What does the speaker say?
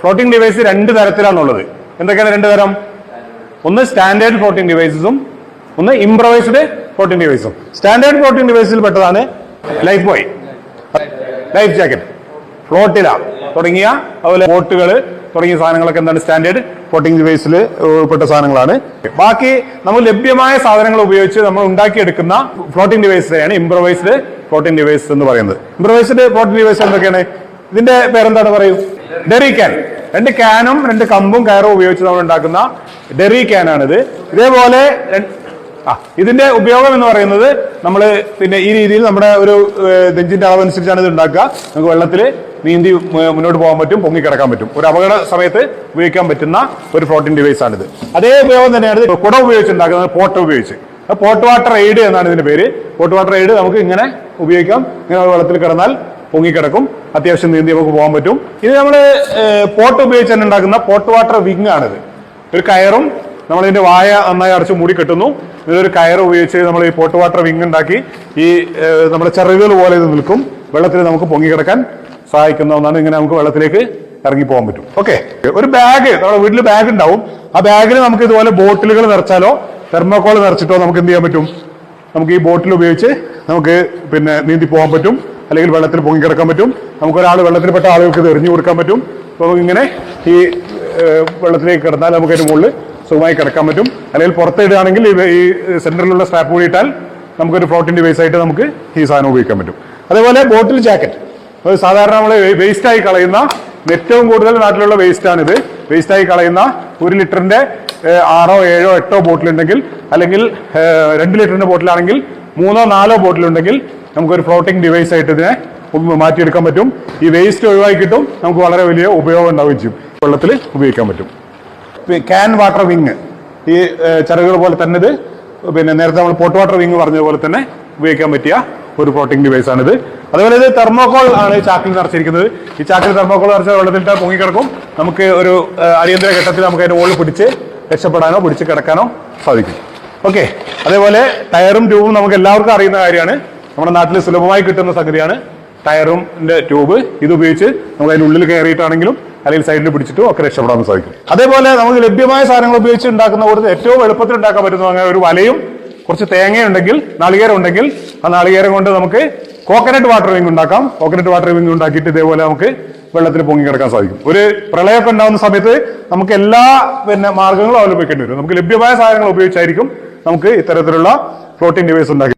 Floating device രണ്ട് തരത്തിലാണുള്ളത്. എന്തൊക്കെയാണ് രണ്ട് തരം? ഒന്ന് സ്റ്റാൻഡേർഡ് ഫ്ലോട്ടിംഗ് ഡിവൈസസും ഒന്ന് ഇംപ്രവൈസ്ഡ് ഫ്ലോട്ടിംഗ് ഡിവൈസും സ്റ്റാൻഡേർഡ് ഫ്ലോട്ടിംഗ് ഡിവൈസിൽ പെട്ടതാണ് ലൈഫ് ബോയ് ലൈഫ് ജാക്കറ്റ് ഫ്ലോട്ടില തുടങ്ങിയ അതുപോലെ ബോട്ടുകൾ തുടങ്ങിയ സാധനങ്ങളൊക്കെ എന്താണ്? സ്റ്റാൻഡേർഡ് ഫ്ലോട്ടിംഗ് ഡിവൈസിൽ ഉൾപ്പെട്ട സാധനങ്ങളാണ്. ബാക്കി നമ്മൾ ലഭ്യമായ സാധനങ്ങൾ ഉപയോഗിച്ച് നമ്മൾ ഉണ്ടാക്കിയെടുക്കുന്ന ഫ്ലോട്ടിംഗ് ഡിവൈസിനെയാണ് ഇംപ്രവൈസ്ഡ് ഫ്ലോട്ടിംഗ് ഡിവൈസ് എന്ന് പറയുന്നത്. ഇംപ്രവൈസ്ഡ് ഫ്ലോട്ടിംഗ് ഡിവൈസ് എന്തൊക്കെയാണ്? ഇതിന്റെ പേരെന്താണ് പറയൂ ഡെറി ക്യാൻ രണ്ട് ക്യാനും രണ്ട് കമ്പും കയറും ഉപയോഗിച്ച് നമ്മൾ ഉണ്ടാക്കുന്ന ഡെറി ക്യാനാണിത് ഇതേപോലെ ആ ഇതിന്റെ ഉപയോഗം എന്ന് പറയുന്നത് നമ്മൾ പിന്നെ ഈ രീതിയിൽ നമ്മുടെ ഒരു നെഞ്ചിന്റെ അളവനുസരിച്ചാണ് ഇത് ഉണ്ടാക്കുക. നമുക്ക് വെള്ളത്തിൽ നീന്തി മുന്നോട്ട് പോകാൻ പറ്റും പൊങ്ങി കിടക്കാൻ പറ്റും. ഒരു അപകട സമയത്ത് ഉപയോഗിക്കാൻ പറ്റുന്ന ഒരു ഫ്ലോട്ടിംഗ് ഡിവൈസ് ആണിത്. അതേ ഉപയോഗം തന്നെയാണ് കുട ഉപയോഗിച്ച് ഉണ്ടാക്കുന്നത് പോട്ട് ഉപയോഗിച്ച്. പോട്ട് വാട്ടർ എയ്ഡ് എന്നാണ് ഇതിന്റെ പേര്. പോട്ട് വാട്ടർ എയ്ഡ് നമുക്ക് ഇങ്ങനെ ഉപയോഗിക്കാം. ഇങ്ങനെ വെള്ളത്തിൽ കിടന്നാൽ പൊങ്ങിക്കിടക്കും. അത്യാവശ്യം നീന്തി നമുക്ക് പോകാൻ പറ്റും. ഇത് നമ്മൾ പോട്ട് ഉപയോഗിച്ച് തന്നെ ഉണ്ടാക്കുന്ന പോട്ട് വാട്ടർ വിങ് ആണിത്. ഒരു കയറും നമ്മൾ ഇതിന്റെ വായ നന്നായി അടച്ച് മൂടി കെട്ടുന്നു. ഇതൊരു കയർ ഉപയോഗിച്ച് നമ്മൾ ഈ പോട്ട് വാട്ടർ വിങ് ഉണ്ടാക്കി ഈ നമ്മുടെ ചെറുകൾ പോലെ ഇത് നിൽക്കും. വെള്ളത്തിൽ നമുക്ക് പൊങ്ങിക്കിടക്കാൻ സഹായിക്കുന്ന ഒന്നാണ്. ഇങ്ങനെ നമുക്ക് വെള്ളത്തിലേക്ക് ഇറങ്ങി പോകാൻ പറ്റും. ഓക്കെ. ഒരു ബാഗ് നമ്മുടെ വീട്ടിൽ ബാഗ് ഉണ്ടാവും. ആ ബാഗിൽ നമുക്ക് ഇതുപോലെ ബോട്ടിലുകൾ നിറച്ചാലോ തെർമോക്കോൾ നിറച്ചിട്ടോ നമുക്ക് എന്ത് ചെയ്യാൻ പറ്റും? നമുക്ക് ഈ ബോട്ടിൽ ഉപയോഗിച്ച് നമുക്ക് പിന്നെ നീന്തി പോകാൻ പറ്റും. അല്ലെങ്കിൽ വെള്ളത്തിൽ പൊങ്ങിക്കിടക്കാൻ പറ്റും. നമുക്ക് ഒരാൾ വെള്ളത്തിൽപ്പെട്ട ആളുകൾക്ക് ഇത് എറിഞ്ഞു കൊടുക്കാൻ പറ്റും. അപ്പോൾ ഇങ്ങനെ ഈ വെള്ളത്തിലേക്ക് കിടന്നാൽ നമുക്ക് അതിന് മുകളിൽ സുഖമായി കിടക്കാൻ പറ്റും. അല്ലെങ്കിൽ പുറത്തിടുകയാണെങ്കിൽ ഈ സെന്ററിലുള്ള സ്ട്രാപ്പ് കൂടി ഇട്ടാൽ നമുക്കൊരു ഫ്ലോട്ടിന്റെ ബേസ് ആയിട്ട് നമുക്ക് ഈ സാധനം ഉപയോഗിക്കാൻ പറ്റും. അതേപോലെ ബോട്ടിൽ ജാക്കറ്റ്. അത് സാധാരണ നമ്മൾ വേസ്റ്റായി കളയുന്ന ഏറ്റവും കൂടുതൽ നാട്ടിലുള്ള വേസ്റ്റാണിത് വേസ്റ്റായി കളയുന്ന ഒരു ലിറ്ററിന്റെ ഏഹ്, ആറോ ഏഴോ എട്ടോ ബോട്ടിൽ ഉണ്ടെങ്കിൽ അല്ലെങ്കിൽ രണ്ട് ലിറ്ററിന്റെ ബോട്ടിലാണെങ്കിൽ മൂന്നോ നാലോ ബോട്ടിൽ ഉണ്ടെങ്കിൽ നമുക്കൊരു ഫ്ലോട്ടിംഗ് ഡിവൈസ് ആയിട്ട് ഇതിനെ മാറ്റിയെടുക്കാൻ പറ്റും. ഈ വേസ്റ്റ് ഒഴിവാക്കി കിട്ടും. നമുക്ക് വളരെ വലിയ ഉപയോഗം ഉണ്ടാവുകയും ചെയ്യും. വെള്ളത്തിൽ ഉപയോഗിക്കാൻ പറ്റും. ക്യാൻ വാട്ടർ വിങ് ഈ ചിറകുകൾ പോലെ തന്നെ ഇത് പിന്നെ നേരത്തെ നമ്മൾ പോട്ട് വാട്ടർ വിങ് പറഞ്ഞ പോലെ തന്നെ ഉപയോഗിക്കാൻ പറ്റിയ ഒരു ഫ്ലോട്ടിംഗ് ഡിവൈസ് ആണിത്. അതുപോലെ ഇത് തെർമോകോൾ ആണ് ഈ ചാക്കിൽ നിറച്ചിരിക്കുന്നത്. ഈ ചാക്കിൽ തെർമോകോൾ നിറച്ച വെള്ളത്തിലിട്ട് പൊങ്ങിക്കിടക്കും. നമുക്ക് ഒരു അടിയന്തര ഘട്ടത്തിൽ നമുക്ക് അതിന്റെ മുകളിൽ പിടിച്ച് രക്ഷപ്പെടാനോ പിടിച്ച് കിടക്കാനോ സാധിക്കും. ഓക്കെ അതേപോലെ ടയറും ട്യൂബും നമുക്ക് എല്ലാവർക്കും അറിയുന്ന കാര്യമാണ്. നമ്മുടെ നാട്ടിൽ സുലഭമായി കിട്ടുന്ന സംഗതിയാണ് ടയറും ട്യൂബ്. ഇത് ഉപയോഗിച്ച് നമ്മൾ അതിന്റെ ഉള്ളിൽ കയറിയിട്ടാണെങ്കിലും അല്ലെങ്കിൽ സൈഡിൽ പിടിച്ചിട്ടും ഒക്കെ രക്ഷപ്പെടാൻ സാധിക്കും. അതേപോലെ നമുക്ക് ലഭ്യമായ സാധനങ്ങൾ ഉപയോഗിച്ച് ഉണ്ടാക്കുന്ന കൂടുതൽ ഏറ്റവും എളുപ്പത്തിൽ ഉണ്ടാക്കാൻ പറ്റുന്ന അങ്ങനെ ഒരു വലയും കുറച്ച് തേങ്ങയുണ്ടെങ്കിൽ നാളികേരം ഉണ്ടെങ്കിൽ ആ നാളികേരം കൊണ്ട് നമുക്ക് കോക്കനട്ട് വാട്ടർ വിങ് ഉണ്ടാക്കാം. കോക്കനട്ട് വാട്ടർ വിങ് ഉണ്ടാക്കിയിട്ട് ഇതേപോലെ നമുക്ക് വെള്ളത്തിൽ പൊങ്ങി കിടക്കാൻ സാധിക്കും. ഒരു പ്രളയമൊക്കെ ഉണ്ടാകുന്ന സമയത്ത് നമുക്ക് എല്ലാ പിന്നെ മാർഗങ്ങളും അവലംബിക്കേണ്ടി വരും. നമുക്ക് ലഭ്യമായ സാധനങ്ങൾ ഉപയോഗിച്ചായിരിക്കും നമുക്ക് ഇത്തരത്തിലുള്ള ഫ്ലോട്ടിംഗ് ഡിവൈസ് ഉണ്ടാക്കി